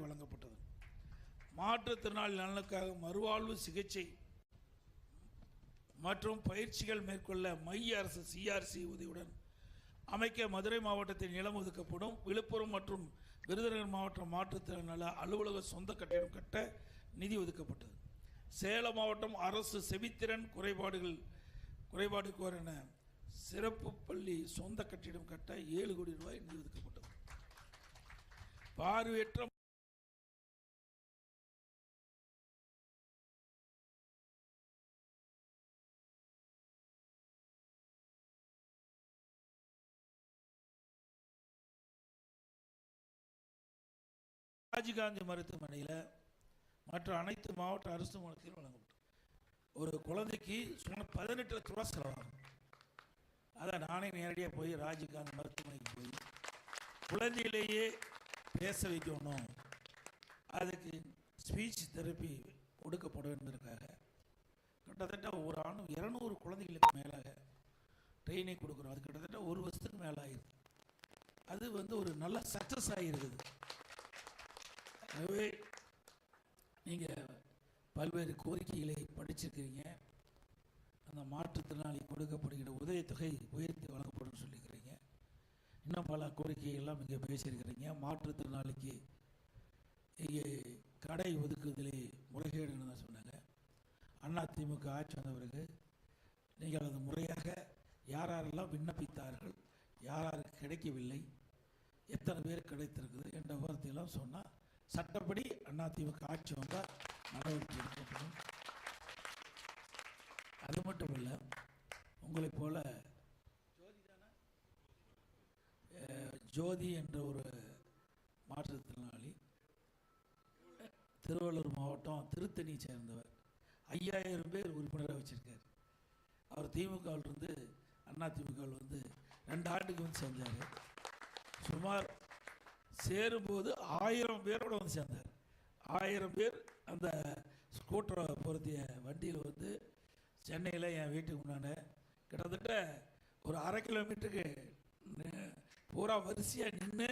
வழங்கப்பட்டது. மாற்றுத்திறனாளி நலனுக்காக மறுவாழ்வு சிகிச்சை மற்றும் பயிற்சிகள் மேற்கொள்ள மைய அரசு சிஆர்சி உதவியுடன் அமைக்க மதுரை மாவட்டத்தில் நிலம் ஒதுக்கப்படும். விழுப்புரம் மற்றும் விருதுநகர் மாவட்ட மாற்றுத்திறன் நல அலுவலக சொந்த கட்டிடம் கட்ட நிதி ஒதுக்கப்பட்டது. சேலம் மாவட்டம் அரசு செவித்திறன் குறைபாடுகள் குறைபாடு கோரின சிறப்பு பள்ளி சொந்த கட்டிடம் கட்ட ஏழு கோடி ரூபாய் நிதி ஒதுக்கப்பட்டது. பார்வையற்ற ராஜீவ்காந்தி மருத்துவமனையில் மற்ற அனைத்து மாவட்ட அரசு மருத்துவமனையில் வழங்கப்படும் ஒரு குழந்தைக்கு சுமார் பதினெட்டு லட்ச ரூபா செலவாகும். அதை நானே நேரடியாக போய் ராஜீவ்காந்தி மருத்துவமனைக்கு போய் குழந்தையிலேயே பேச வைக்கணும். அதுக்கு ஸ்பீச் தெரப்பி கொடுக்கப்படும் என்பதற்காக கிட்டத்தட்ட ஒரு ஆணும் இரநூறு குழந்தைகளுக்கு மேலாக ட்ரைனிங் கொடுக்குறோம். அது கிட்டத்தட்ட ஒரு வருஷத்துக்கு மேலே ஆயிருக்கு அது வந்து ஒரு நல்ல சக்ஸஸ் ஆகிருக்குது ஆகவே நீங்கள் பல்வேறு கோரிக்கைகளை படிச்சிருக்கிறீங்க. அந்த மாற்றுத்திறனாளி கொடுக்கப்படுகிற உதவித்தொகை உயர்த்தி வழங்கப்படும் சொல்லியிருக்கிறீங்க இன்னும் பல கோரிக்கைகள்லாம் இங்கே பேசியிருக்கிறீங்க. மாற்றுத்திறனாளிக்கு இங்கே கடை ஒதுக்குதலே முறைகேடுன்னு தான் சொன்னாங்க. அண்ணா திமுக ஆட்சி வந்த பிறகு நீங்கள் அது முறையாக யார் யாரெல்லாம் விண்ணப்பித்தார்கள் யார் கிடைக்கவில்லை எத்தனை பேர் கிடைத்திருக்குது என்ற விவரத்தையெல்லாம் சொன்னால் சட்டப்படி அதிமுக ஆட்சி வந்தால் நடவடிக்கை எடுக்கப்படும். அது மட்டும் இல்லை உங்களைப் போல ஜோதி என்ற ஒரு மாற்றுத்திறனாளி திருவள்ளூர் மாவட்டம் திருத்தணியை சேர்ந்தவர். ஐயாயிரம் பேர் உறுப்பினராக வச்சிருக்கார். அவர் திமுகவில் இருந்து அண்ணா திமுகவில் வந்து ரெண்டு ஆண்டுக்கு வந்து செஞ்சார் சுமார் சேரும்போது ஆயிரம் பேரோட வந்து சேர்ந்தார். ஆயிரம் பேர் அந்த ஸ்கூட்டரை பொருத்திய வண்டியில் வந்து சென்னையில் என் வீட்டுக்கு முன்னாடி கிட்டத்தட்ட ஒரு அரை கிலோமீட்டருக்கு பூரா வரிசையாக நின்று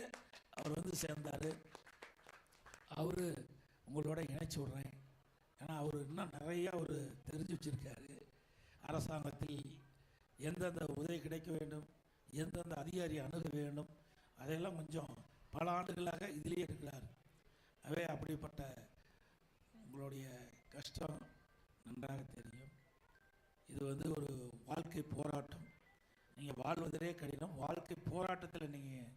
அவர் வந்து சேர்ந்தார். அவர் உங்களோட இணைச்சி விட்றேன். ஏன்னா அவர் இன்னும் நிறையா அவர் தெரிஞ்சு வச்சுருக்காரு. அரசாங்கத்தில் எந்தெந்த உதவி கிடைக்க வேண்டும் எந்தெந்த அதிகாரி அணுக வேண்டும் அதையெல்லாம் கொஞ்சம் பல ஆண்டுகளாக இதிலேயே இருக்கிறார். அவே அப்படிப்பட்ட உங்களுடைய கஷ்டம் நன்றாக தெரியும். இது வந்து ஒரு வாழ்க்கை போராட்டம். நீங்கள் வாழ்வதே கடினம். வாழ்க்கை போராட்டத்தில் நீங்கள்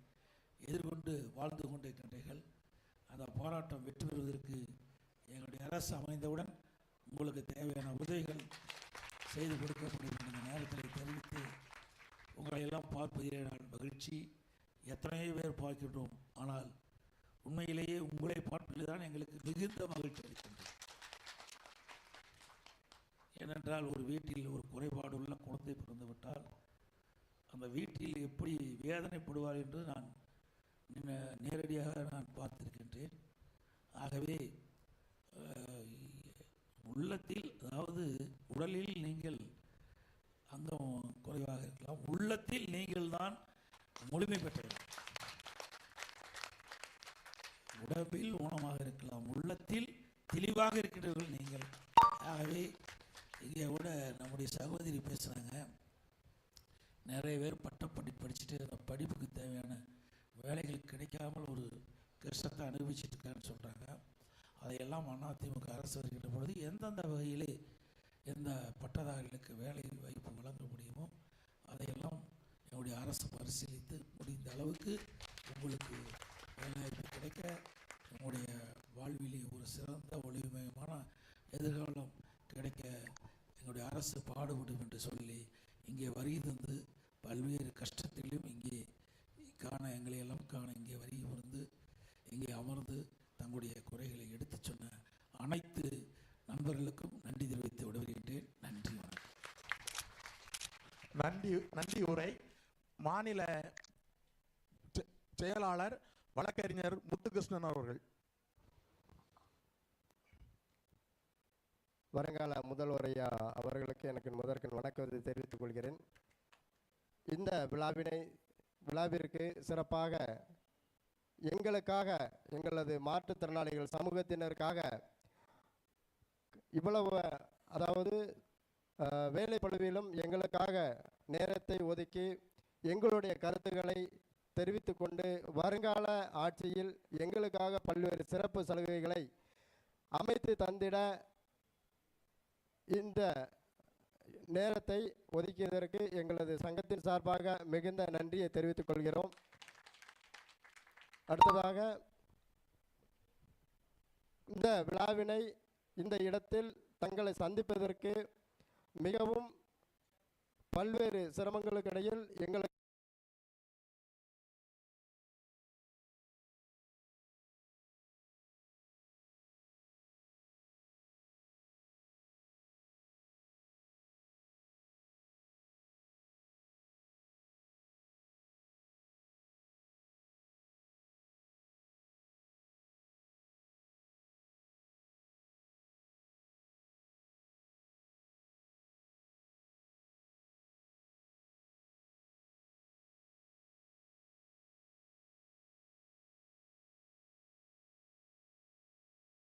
எதிர்கொண்டு வாழ்ந்து கொண்டிருக்கின்றீர்கள். அந்த போராட்டம் வெற்றி பெறுவதற்கு எங்களுடைய அரசு அமைந்தவுடன் உங்களுக்கு தேவையான உதவிகள் செய்து கொடுக்கப்படும் இந்த நேரத்தில் தெரிவித்து உங்களை எல்லாம் பார்ப்பதிலே நான் மகிழ்ச்சி. எத்தனையோ பேர் பார்க்கின்றோம். ஆனால் உண்மையிலேயே உங்களை பார்ப்பதில் தான் எங்களுக்கு மிகுந்த மகிழ்ச்சி அளிக்கின்றது. ஏனென்றால் ஒரு வீட்டில் ஒரு குறைபாடுள்ள குழந்தை பிறந்துவிட்டால் அந்த வீட்டில் எப்படி வேதனைப்படுவார் என்று நான் நேரடியாக நான் பார்த்திருக்கின்றேன். ஆகவே உள்ளத்தில் அதாவது உடலில் நீங்கள் அங்கம் குறைவாக இருக்கலாம். உள்ளத்தில் நீங்கள் தான் முழுமை பெற்றது உடம்பில் ஊனமாக இருக்கலாம். உள்ளத்தில் தெளிவாக இருக்கிறவர்கள் நீங்கள். ஆகவே இங்கே கூட நம்முடைய சகோதரி பேசுகிறாங்க நிறைய பேர் பட்டப்படி படிச்சுட்டு அந்த படிப்புக்கு தேவையான வேலைகள் கிடைக்காமல் ஒரு கஷ்டத்தை அனுபவிச்சுட்டு இருக்கான்னு சொல்கிறாங்க அதையெல்லாம் அதிமுக அரசு வருகின்ற பொழுது எந்தெந்த வகையிலே எந்த பட்டதாரிகளுக்கு வேலை வாய்ப்பு வழங்க முடியுமோ அதையெல்லாம் என்னுடைய அரசு பரிசீலித்து முடிந்த அளவுக்கு உங்களுக்கு வேலைவாய்ப்பு கிடைக்க உங்களுடைய வாழ்விலே ஒரு சிறந்த ஒளிமயமான எதிர்காலம் கிடைக்க எங்களுடைய அரசு பாடுபடும் என்று சொல்லி இங்கே வருகை தந்து பல்வேறு கஷ்டத்திலும் இங்கே காண எங்களை எல்லாம் காண இங்கே வருகை புரிந்து இங்கே அமர்ந்து தங்களுடைய குறைகளை எடுத்துச் சொன்ன அனைத்து நண்பர்களுக்கும் நன்றி தெரிவித்து விடுகின்றேன் நன்றி வணக்கம். நன்றி நன்றி உரை. மாநில செ- செயலாளர் வழக்கறிஞர் முத்துகிருஷ்ணன் அவர்கள். வருங்கால முதல்வரையா அவர்களுக்கு எனக்கு முதற்கு வணக்கத்தை தெரிவித்துக் கொள்கிறேன். இந்த விழாவினை விழாவிற்கு சிறப்பாக எங்களுக்காக எங்களது மாற்றுத்திறனாளிகள் சமூகத்தினருக்காக இவ்வளவு அதாவது வேலை பழுவிலும் எங்களுக்காக நேரத்தை ஒதுக்கி எங்களுடைய கருத்துக்களை தெரிவித்து கொண்டு வருங்கால ஆட்சியில் எங்களுக்காக பல்வேறு சிறப்பு சலுகைகளை அமைத்து தந்திட இந்த நேரத்தை ஒதுக்கியதற்கு எங்களது சங்கத்தின் சார்பாக மிகுந்த நன்றியை தெரிவித்துக் கொள்கிறோம். அடுத்ததாக இந்த விழாவினை இந்த இடத்தில் தங்களை சந்திப்பதற்கு மிகவும் பல்வேறு சிரமங்களுக்கு இடையில் எங்களுக்கு